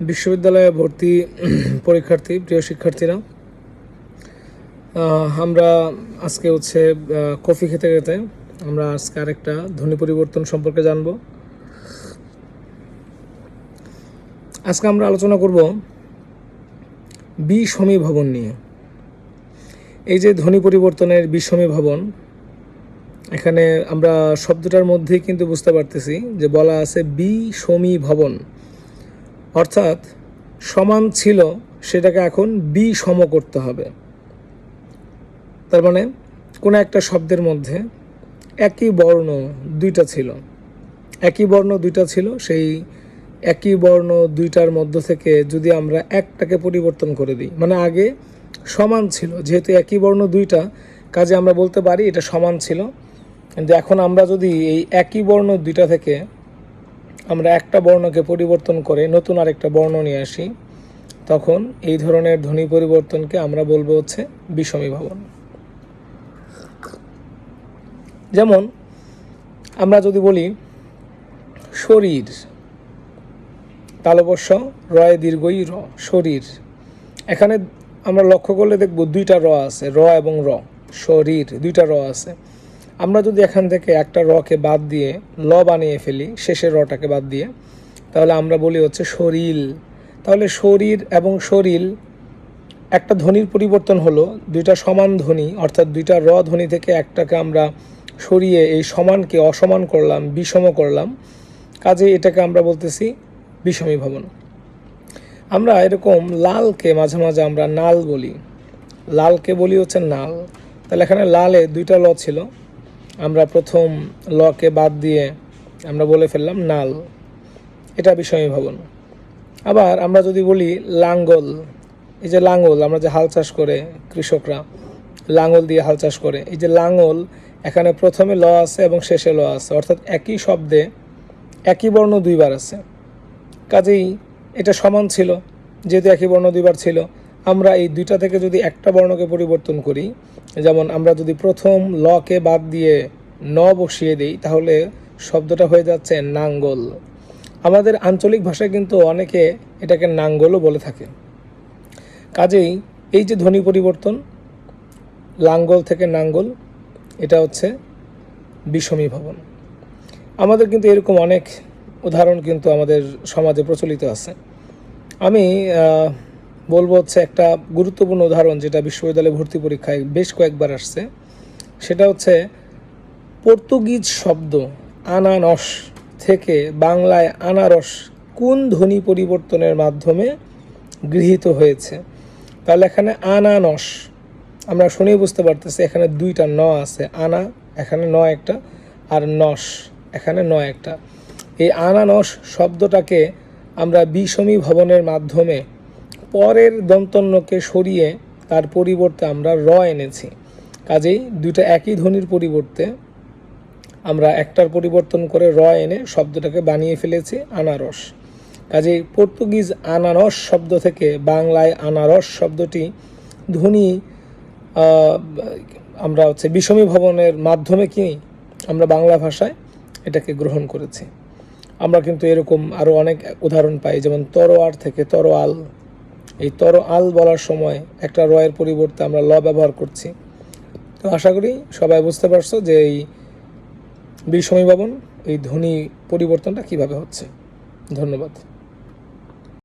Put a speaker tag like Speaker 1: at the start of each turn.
Speaker 1: বিশ্ববিদ্যালয়ে ভর্তি পরীক্ষার্থী, প্রিয় শিক্ষার্থীরা আমরা আজকে হচ্ছে কফি খেতে খেতে আমরা আজকে আরেকটা ধ্বনি পরিবর্তন সম্পর্কে জানব। আজকে আমরা আলোচনা করব বিষমী ভবন নিয়ে। এই যে ধ্বনি পরিবর্তনের বিষমী ভবন, এখানে আমরা শব্দটার মধ্যেই কিন্তু বুঝতে পারতেছি যে বলা আছে বিষমী ভবন। অর্থাৎ সমান ছিল সেটাকে এখন বি সম করতে হবে। তার মানে কোনো একটা শব্দের মধ্যে একই বর্ণ দুইটা ছিল। একই বর্ণ দুইটা ছিল, সেই একই বর্ণ দুইটার মধ্য থেকে যদি আমরা একটাকে পরিবর্তন করে দিই মানে আগে সমান ছিল, যেহেতু একই বর্ণ দুইটা, কাজে আমরা বলতে পারি এটা সমান ছিল। কিন্তু এখন আমরা যদি এই একই বর্ণ দুইটা থেকে আমরা একটা বর্ণকে পরিবর্তন করে নতুন আরেকটা বর্ণ নিয়ে আসি, তখন এই ধরনের ধ্বনি পরিবর্তনকে আমরা বলব হচ্ছে বিষমী ভবন। যেমন, আমরা যদি বলি, শরীর তালবস্য রয় দীর্ঘই র, শরীর। এখানে আমরা লক্ষ্য করলে দেখব দুইটা র আছে, র এবং র, শরীর, দুইটা র আছে। আমরা যদি এখান থেকে একটা রকে বাদ দিয়ে ল বানিয়ে ফেলি, শেষের রটাকে বাদ দিয়ে, তাহলে আমরা বলি হচ্ছে শরীর তাহলে শরীর এবং শরীর একটা ধ্বনির পরিবর্তন হলো, দুইটা সমান ধ্বনি, অর্থাৎ দুইটা র ধ্বনি থেকে একটাকে আমরা সরিয়ে এই সমানকে অসমান করলাম, বিষম করলাম। কাজে এটাকে আমরা বলতেছি বিষমী ভবন। আমরা এরকম লালকে মাঝে মাঝে আমরা নাল বলি। লালকে বলি হচ্ছে নাল। তাহলে এখানে লালে দুইটা ল ছিল। আমরা প্রথম লকে বাদ দিয়ে আমরা বলে ফেললাম নাল। এটা বিষমী ভবন। আবার আমরা যদি বলি লাঙ্গল, এই যে লাঙ্গল, আমরা যে হাল চাষ করে কৃষকরা, লাঙ্গল দিয়ে হাল চাষ করে, এই যে লাঙ্গল, এখানে প্রথমে ল আছে এবং শেষে ল আছে, অর্থাৎ একই শব্দে একই বর্ণ দুইবার আছে। কাজেই এটা সমান ছিল, যেহেতু একই বর্ণ দুইবার ছিল আমরা এই দুইটা থেকে যদি একটা বর্ণকে পরিবর্তন করি, যেমন আমরা যদি প্রথম লকে বাদ দিয়ে ন বসিয়ে দিই, তাহলে শব্দটা হয়ে যাচ্ছে নাঙ্গল। আমাদের আঞ্চলিক ভাষায় কিন্তু অনেকে এটাকে নাঙ্গলও বলে থাকে কাজেই এই যে ধ্বনি পরিবর্তন, লাঙ্গল থেকে নাঙ্গল, এটা হচ্ছে বিষমী ভবন। আমাদের কিন্তু এরকম অনেক উদাহরণ কিন্তু আমাদের সমাজে প্রচলিত আছে। আমি বলব হচ্ছে একটা গুরুত্বপূর্ণ উদাহরণ যেটা বিশ্ববিদ্যালয়ে ভর্তি পরীক্ষায় বেশ কয়েকবার আসছে। সেটা হচ্ছে পর্তুগিজ শব্দ আনানস থেকে বাংলায় আনারস কোন ধ্বনি পরিবর্তনের মাধ্যমে গৃহীত হয়েছে? তাহলে এখানে আনানস, আমরা শুনেই বুঝতে পারতেছি এখানে দুইটা ন আছে। আনা, এখানে ন একটা, আর নস, এখানে ন একটা। এই আনানস শব্দটাকে আমরা বিষমী ভবনের মাধ্যমে পরের দন্তন্যকে সরিয়ে তার পরিবর্তে আমরা র এনেছি। কাজেই দুইটা একই ধ্বনির পরিবর্তে আমরা একটার পরিবর্তন করে র এনে শব্দটাকে বানিয়ে ফেলেছি আনারস। কাজেই পর্তুগিজ আনারস শব্দ থেকে বাংলায় আনারস শব্দটি ধ্বনি আমরা হচ্ছে বিষমী ভবনের মাধ্যমে কি আমরা বাংলা ভাষায় এটাকে গ্রহণ করেছি। আমরা কিন্তু এরকম আরও অনেক উদাহরণ পাই, যেমন তরোয়ার থেকে তরোয়াল এই তর আল বলার সময় একটা রয়ের পরিবর্তে আমরা ল ব্যবহার করছি। তো আশা করি সবাই বুঝতে পারছ যে এই বিষমী ভবন, এই ধ্বনি পরিবর্তনটা কীভাবে হচ্ছে। ধন্যবাদ।